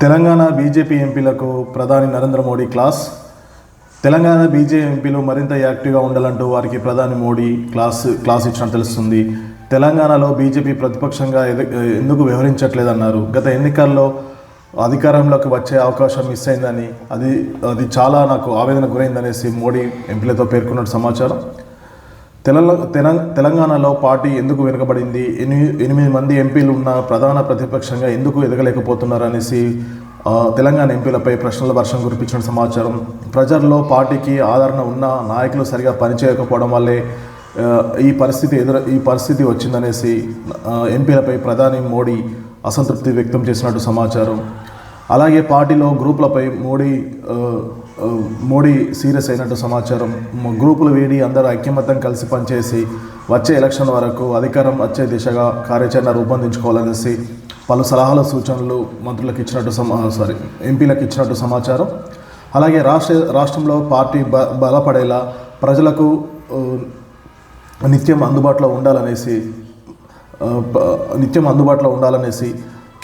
Telangana BJP ఎంపీలకు ప్రధాని Narendra Modi class. Telangana BJP ఎంపీలు మరింత యాక్టివ్గా ఉండాలంటూ వారికి ప్రధాని మోడీ క్లాస్ క్లాస్ ఇచ్చినట్టు తెలుస్తుంది. తెలంగాణలో బీజేపీ ప్రతిపక్షంగా ఎందుకు వ్యవహరించట్లేదన్నారు? గత ఎన్నికల్లో అధికారంలోకి వచ్చే అవకాశం మిస్ అయిందని అది అది చాలా నాకు ఆవేదన గురైందనేసి మోడీ ఎంపీలతో పేర్కొన్నట్టు సమాచారం. తెలంగాణ తెలం- తెలంగాణలో పార్టీ ఎందుకు వెనుకబడింది? ఎనిమిది ఎనిమిది మంది ఎంపీలు ఉన్న ప్రధాన ప్రతిపక్షంగా ఎందుకు ఎదగలేకపోతున్నారు అనేసి తెలంగాణ ఎంపీలపై ప్రశ్నల వర్షం కురిపించిన సమాచారం. ప్రజల్లో పార్టీకి ఆదరణ ఉన్న నాయకులు సరిగా పనిచేయకపోవడం వల్లే ఈ పరిస్థితి ఎదుర ఈ పరిస్థితి వచ్చిందనేసి ఎంపీలపై ప్రధాని మోడీ అసంతృప్తి వ్యక్తం చేసినట్టు సమాచారం. అలాగే పార్టీలో గ్రూపులపై మోడీ మోడీ సీరియస్ అయినట్టు సమాచారం. గ్రూపులు వీడి అందరూ ఐక్యమత్యం కలిసి పనిచేసి వచ్చే ఎలక్షన్ వరకు అధికారం వచ్చే దిశగా కార్యాచరణ రూపొందించుకోవాలనేసి పలు సలహాల సూచనలు మంత్రులకు ఇచ్చినట్టు సమా సారీ ఎంపీలకు ఇచ్చినట్టు సమాచారం. అలాగే రాష్ట్ర రాష్ట్రంలో పార్టీ బ బలపడేలా ప్రజలకు నిత్యం అందుబాటులో ఉండాలనేసి నిత్యం అందుబాటులో ఉండాలనేసి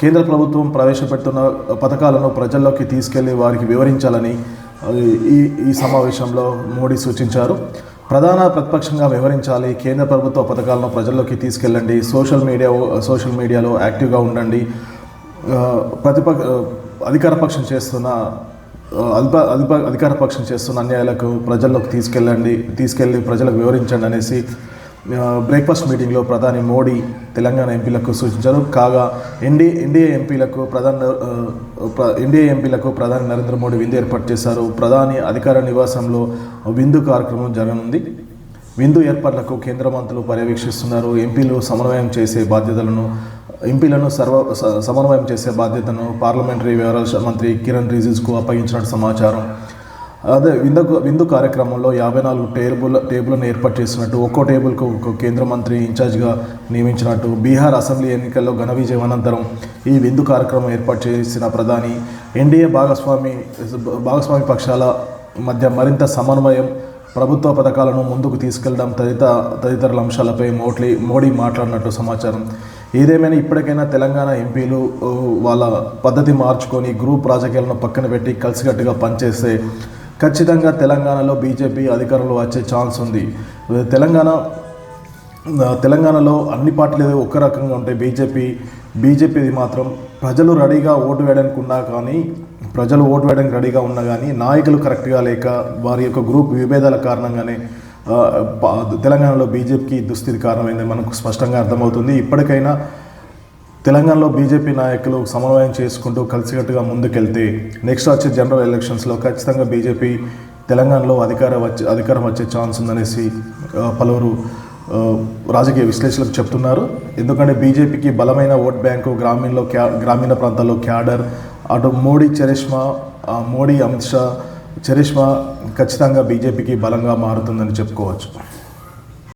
కేంద్ర ప్రభుత్వం ప్రవేశపెడుతున్న పథకాలను ప్రజల్లోకి తీసుకెళ్ళి వారికి వివరించాలని ఈ ఈ సమావేశంలో మోడీ సూచించారు. ప్రధాన ప్రతిపక్షంగా వ్యవహరించాలి కేంద్ర ప్రభుత్వ పథకాలను ప్రజల్లోకి తీసుకెళ్ళండి సోషల్ మీడియా సోషల్ మీడియాలో యాక్టివ్గా ఉండండి. ప్రతిపక్ష అధికార పక్షం చేస్తున్న అల్ప అధిప అధిప అధికార పక్షం చేస్తున్న అన్యాయాలకు ప్రజల్లోకి తీసుకెళ్ళండి తీసుకెళ్ళి ప్రజలకు వివరించండి అనేసి బ్రేక్ఫాస్ట్ మీటింగ్లో ప్రధాని మోడీ తెలంగాణ ఎంపీలకు సూచించారు కాగా ఎన్డీ ఎన్డీఏ ఎంపీలకు ప్రధాని ఎన్డీఏ ఎంపీలకు ప్రధాని నరేంద్ర మోడీ విందు ఏర్పాటు చేశారు. ప్రధాని అధికార నివాసంలో విందు కార్యక్రమం జరగనుంది. విందు ఏర్పాట్లకు కేంద్ర మంత్రులు పర్యవేక్షిస్తున్నారు. ఎంపీలు సమన్వయం చేసే బాధ్యతలను ఎంపీలను సర్వ స- సమన్వయం చేసే బాధ్యతను పార్లమెంటరీ వ్యవహారాల మంత్రి కిరణ్ రిజిజ్కు అప్పగించినట్టు సమాచారం. అదే విందు విందు కార్యక్రమంలో యాభై నాలుగు టేబుల్ టేబుల్ను ఏర్పాటు చేసినట్టు ఒక్కో టేబుల్కు ఒక్కో కేంద్ర మంత్రి ఇన్ఛార్జ్గా నియమించినట్టు బీహార్ అసెంబ్లీ ఎన్నికల్లో ఘన విజయం అనంతరం ఈ విందు కార్యక్రమం ఏర్పాటు చేసిన ప్రధాని ఎన్డీఏ భాగస్వామి భాగస్వామి పక్షాల మధ్య మరింత సమన్వయం ప్రభుత్వ పథకాలను ముందుకు తీసుకెళ్ళడం తదితర తదితర అంశాలపై మోట్లీ మోడీ మాట్లాడినట్టు సమాచారం. ఏదేమైనా ఇప్పటికైనా తెలంగాణ ఎంపీలు వాళ్ళ పద్ధతి మార్చుకొని గ్రూప్ రాజకీయాలను పక్కన పెట్టి కలిసికట్టుగా పనిచేస్తే ఖచ్చితంగా తెలంగాణలో బీజేపీ అధికారంలో వచ్చే ఛాన్స్ ఉంది. తెలంగాణ తెలంగాణలో అన్ని పార్టీలు ఏదో ఒక రకంగా ఉంటాయి బీజేపీ బీజేపీది మాత్రం ప్రజలు రెడీగా ఓటు వేయడానికి ఉన్నా కానీ ప్రజలు ఓటు వేయడానికి రెడీగా ఉన్నా కానీ నాయకులు కరెక్ట్గా లేక వారి యొక్క గ్రూప్ విభేదాల కారణంగానే తెలంగాణలో బీజేపీకి దుస్థితి కారణమైంది మనకు స్పష్టంగా అర్థమవుతుంది. ఇప్పటికైనా తెలంగాణలో బీజేపీ నాయకులు సమన్వయం చేసుకుంటూ కలిసికట్టుగా ముందుకెళ్తే నెక్స్ట్ వచ్చే జనరల్ ఎలక్షన్స్లో ఖచ్చితంగా బీజేపీ తెలంగాణలో అధికార వచ్చే అధికారం వచ్చే ఛాన్స్ ఉందనేసి పలువురు రాజకీయ విశ్లేషకులు చెప్తున్నారు. ఎందుకంటే బీజేపీకి బలమైన ఓట్ బ్యాంకు గ్రామీణలో క్యా గ్రామీణ ప్రాంతాల్లో క్యాడర్ అటు మోడీ చరిష్మా మోడీ అమిత్ షా చరిష్మా ఖచ్చితంగా బీజేపీకి బలంగా మారుతుందని చెప్పుకోవచ్చు.